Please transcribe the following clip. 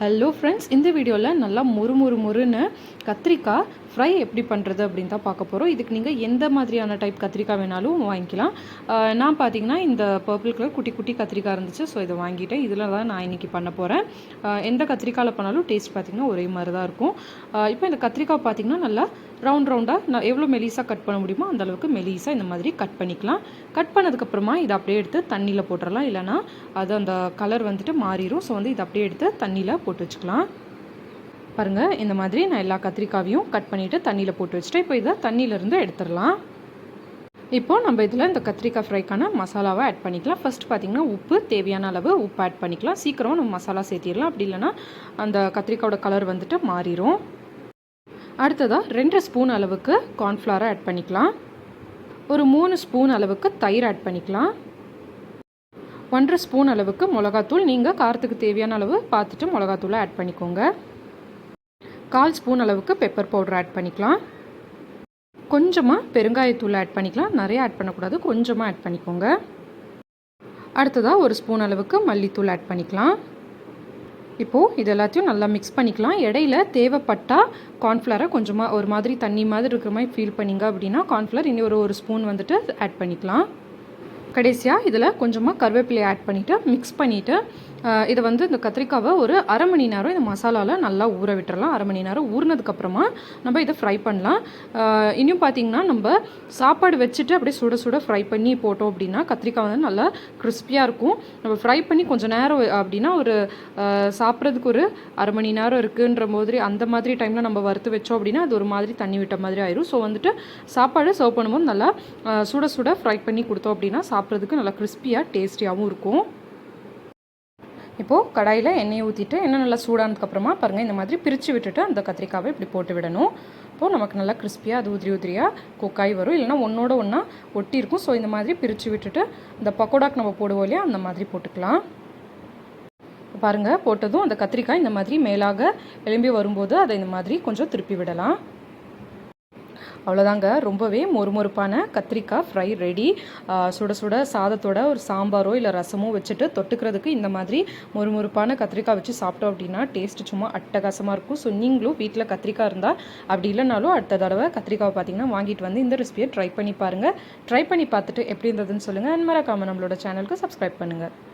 Hello friends இந்த வீடியோவில் நல்லா முறு முறு முறுன்னு கத்திரிக்காய் ஃப்ரை எப்படி பண்ணுறது அப்படின்னு தான் பார்க்க போகிறோம் இதுக்கு நீங்கள் எந்த மாதிரியான டைப் கத்திரிக்காய் வேணாலும் வாங்கிக்கலாம். நான் பார்த்தீங்கன்னா இந்த பர்பிள் கலர் குட்டி குட்டி கத்திரிக்காய் இருந்துச்சு ஸோ இதை வாங்கிட்டேன். இதில் தான் நான் இன்றைக்கி பண்ண போகிறேன் எந்த கத்திரிக்காயில் பண்ணாலும் டேஸ்ட் பார்த்திங்கன்னா ஒரே மாதிரி தான் இருக்கும் இப்போ இந்த கத்திரிக்காய் பார்த்திங்கன்னா நல்லா ரவுண்ட் ரவுண்டாக நான் எவ்வளோ மெலிசாக கட் பண்ண முடியுமோ அந்த அளவுக்கு மெலிசாக இந்த மாதிரி கட் பண்ணிக்கலாம். கட் பண்ணதுக்கப்புறமா இதை அப்படியே எடுத்து தண்ணியில் போட்டுடலாம் இல்லைனா அது அந்த கலர் வந்துட்டு மாறிடும் ஸோ வந்து இதை அப்படியே எடுத்து தண்ணியில் போட்டு வச்சுக்கலாம். பாருங்கள் இந்த மாதிரி நான் எல்லா கத்திரிக்காவையும் கட் பண்ணிவிட்டு தண்ணியில் போட்டு வச்சுட்டு இப்போ இதை தண்ணியிலேருந்து எடுத்துடலாம். இப்போது நம்ம இதில் இந்த கத்திரிக்காய் ஃப்ரைக்கான மசாலாவை ஆட் பண்ணிக்கலாம். ஃபர்ஸ்ட் பார்த்திங்கன்னா உப்பு தேவையான அளவு உப்பு ஆட் பண்ணிக்கலாம். சீக்கிரம் நம்ம மசாலா சேர்த்திடலாம். அப்படி இல்லைன்னா அந்த கத்திரிக்காயோட கலர் வந்துட்டு மாறிடும் அடுத்ததாக ரெண்டு ஸ்பூன் அளவுக்கு கார்ன்ஃப்ளவரை ஆட் பண்ணிக்கலாம். ஒரு மூணு ஸ்பூன் அளவுக்கு தயிர் ஆட் பண்ணிக்கலாம். ஒன்றரை ஸ்பூன் அளவுக்கு மிளகாத்தூள். நீங்கள் காரத்துக்கு தேவையான அளவு பார்த்துட்டு மிளகாத்தூளை ஆட் பண்ணிக்கோங்க. கால் ஸ்பூன் அளவுக்கு பெப்பர் பவுடர் ஆட் பண்ணிக்கலாம். கொஞ்சமாக பெருங்காயத்தூள் ஆட் பண்ணிக்கலாம். நிறைய ஆட் பண்ணக்கூடாது. கொஞ்சமாக ஆட் பண்ணிக்கோங்க. அடுத்ததாக ஒரு ஸ்பூன் அளவுக்கு மல்லித்தூள் ஆட் பண்ணிக்கலாம். இப்போது இது எல்லாத்தையும் நல்லா மிக்ஸ் பண்ணிக்கலாம். இடையில தேவைப்பட்டால் கார்ன்ஃப்ளவரை கொஞ்சமாக ஒரு மாதிரி தண்ணி மாதிரி இருக்கிற மாதிரி ஃபீல் பண்ணிங்க அப்படின்னா கார்ன்ஃப்ளவர் இனி ஒரு ஒரு ஸ்பூன் வந்துட்டு ஆட் பண்ணிக்கலாம். கடைசியாக இதில் கொஞ்சமாக கருவேப்பிலையை ஆட் பண்ணிவிட்டு மிக்ஸ் பண்ணிவிட்டு இதை வந்து இந்த கத்திரிக்காவை ஒரு அரை மணி நேரம் இந்த மசாலாவில் நல்லா ஊற விட்டுறலாம். அரை மணி நேரம் ஊறினதுக்கப்புறமா நம்ம இதை ஃப்ரை பண்ணலாம். இன்னும் பார்த்தீங்கன்னா நம்ம சாப்பாடு வச்சுட்டு அப்படியே சுட சுட ஃப்ரை பண்ணி போட்டோம் அப்படின்னா கத்திரிக்காய் வந்து நல்லா கிறிஸ்பியாக இருக்கும். நம்ம ஃப்ரை பண்ணி கொஞ்சம் நேரம் அப்படின்னா ஒரு சாப்பிட்றதுக்கு ஒரு அரை மணி நேரம் இருக்குன்ற மாதிரி அந்த மாதிரி டைமில் நம்ம வறுத்து வச்சோம் அப்படின்னா அது ஒரு மாதிரி தண்ணி விட்ட மாதிரி ஆயிரும். ஸோ வந்துட்டு சாப்பாடு சர்வ் பண்ணும்போது நல்லா சுட சுட ஃப்ரை பண்ணி கொடுத்தோம் அப்படின்னா சாப்பிட்றதுக்கு நல்லா கிறிஸ்பியாக டேஸ்டியாகவும் இருக்கும். இப்போது கடாயில் எண்ணெயை ஊற்றிட்டு எண்ணெய் நல்லா சூடானதுக்கப்புறமா பாருங்கள் இந்த மாதிரி பிரித்து விட்டுட்டு அந்த கத்திரிக்காவை இப்படி போட்டு விடணும். இப்போது நமக்கு நல்லா கிறிஸ்பியாக அது உதிரி உதிரியாக குக்காய் வரும். இல்லைனா ஒன்றோட ஒன்றா ஒட்டி இருக்கும். ஸோ இந்த மாதிரி பிரித்து விட்டுட்டு இந்த பக்கோடாக்கு நம்ம போடுவோம் இல்லையா அந்த மாதிரி போட்டுக்கலாம். பாருங்கள் போட்டதும் அந்த கத்திரிக்காய் இந்த மாதிரி மேலாக எலும்பி வரும்போது அதை இந்த மாதிரி கொஞ்சம் திருப்பி விடலாம். அவ்வளோதாங்க. ரொம்பவே மொறுமொறுப்பான கத்திரிக்காய் ஃப்ரை ரெடி. சுட சுட சாதத்தோட ஒரு சாம்பாரோ இல்லை ரசமோ வச்சுட்டு தொட்டுக்கிறதுக்கு இந்த மாதிரி மொறுமொறுப்பான கத்திரிக்காய் வச்சு சாப்பிட்டோம் அப்படின்னா டேஸ்ட் சும்மா அட்டகாசமாக இருக்கும். ஸோ நீங்களும் வீட்டில் கத்திரிக்காய் இருந்தால் அப்படி இல்லைனாலும் அடுத்த தடவை கத்திரிக்காவை பார்த்தீங்கன்னா வாங்கிட்டு வந்து இந்த ரெசிபியை ட்ரை பண்ணி பாருங்கள் ட்ரை பண்ணி பார்த்துட்டு எப்படி இருந்ததுன்னு சொல்லுங்கள் அண்ட் மறக்காமல் நம்மளோட சேனலுக்கு சப்ஸ்கிரைப் பண்ணுங்கள்